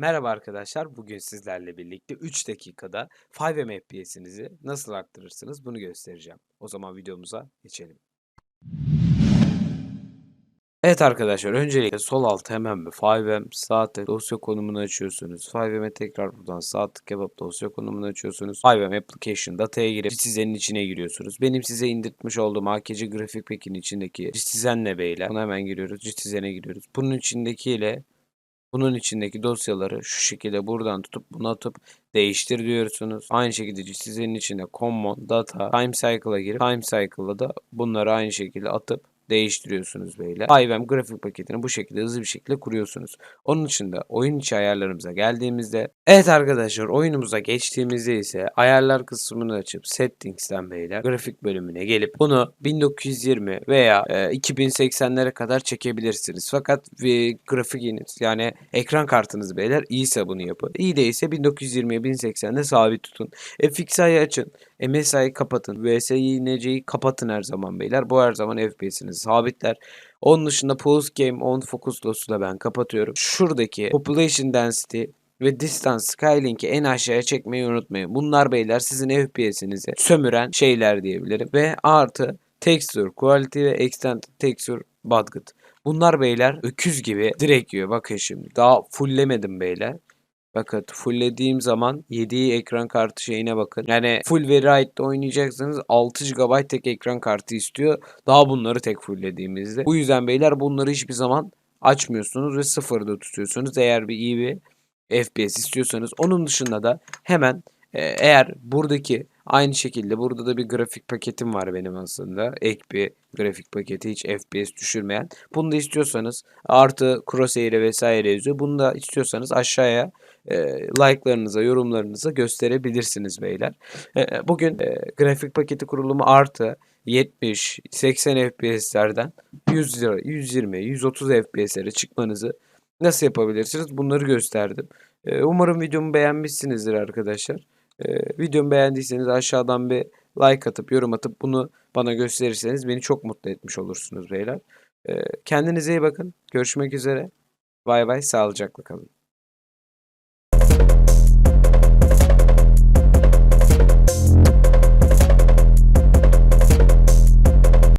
Merhaba arkadaşlar. Bugün sizlerle birlikte 3 dakikada 5M FPS'inizi nasıl arttırırsınız bunu göstereceğim. O zaman videomuza geçelim. Evet arkadaşlar öncelikle sol alta hemen bir 5M sağ tık dosya konumunu açıyorsunuz. 5M'e tekrar buradan sağ tık yapıp dosya konumunu açıyorsunuz. 5M Application Data'ya girip çizenin içine giriyorsunuz. Benim size indirtmiş olduğum AKC grafik pack'in içindeki çizenle beyler. Buna hemen giriyoruz. Çizene giriyoruz. Bunun içindekiyle bunun içindeki dosyaları şu şekilde buradan tutup bunu atıp değiştir diyorsunuz. Aynı şekilde çizenin içinde common, data, time cycle'a girip time cycle'da da bunları aynı şekilde atıp değiştiriyorsunuz beyler. IBM grafik paketini bu şekilde hızlı bir şekilde kuruyorsunuz. Onun dışında oyun içi ayarlarımıza geldiğimizde evet arkadaşlar oyunumuza geçtiğimizde ise ayarlar kısmını açıp settings'ten beyler grafik bölümüne gelip bunu 1920 veya e, 2080'lere kadar çekebilirsiniz. Fakat bir grafiğiniz yani ekran kartınız beyler iyiyse bunu yapın. İyi değilse 1920'ye 1080'de sabit tutun. FXI'yi açın. MSI'yi kapatın. VSI'yi kapatın her zaman beyler. Bu her zaman FPS'inizi sabitler. Onun dışında Pulse Game On Focus Loss'u da ben kapatıyorum. Şuradaki Population Density ve Distance Skylink'i en aşağıya çekmeyi unutmayın. Bunlar beyler sizin FPS'inizi sömüren şeyler diyebilirim. Ve artı Texture Quality ve Extended Texture Budget. Bunlar beyler öküz gibi direkt yiyor. Bakın şimdi daha fulllemedim beyler. Bakın fulllediğim zaman yediği ekran kartı şeyine bakın. Yani full Veride'de oynayacaksanız 6 GB tek ekran kartı istiyor. Daha bunları tek fulllediğimizde. Bu yüzden beyler bunları hiçbir zaman açmıyorsunuz ve sıfırda tutuyorsunuz. Eğer bir iyi bir FPS istiyorsanız. Onun dışında da hemen e, eğer buradaki aynı şekilde burada da bir grafik paketim var benim aslında. Ek bir grafik paketi hiç FPS düşürmeyen. Bunu da istiyorsanız artı crosshair'e vesaire yazıyor. Bunu da istiyorsanız aşağıya e, like'larınıza, yorumlarınıza gösterebilirsiniz beyler. E, bugün e, grafik paketi kurulumu artı 70, 80 FPS'lerden 100 lira, 120, 130 FPS'lere çıkmanızı nasıl yapabilirsiniz? Bunları gösterdim. E, umarım videomu beğenmişsinizdir arkadaşlar. E, videomu beğendiyseniz aşağıdan bir like atıp yorum atıp bunu bana gösterirseniz beni çok mutlu etmiş olursunuz beyler. E, kendinize iyi bakın. Görüşmek üzere. Bay bay. Sağlıcakla kalın.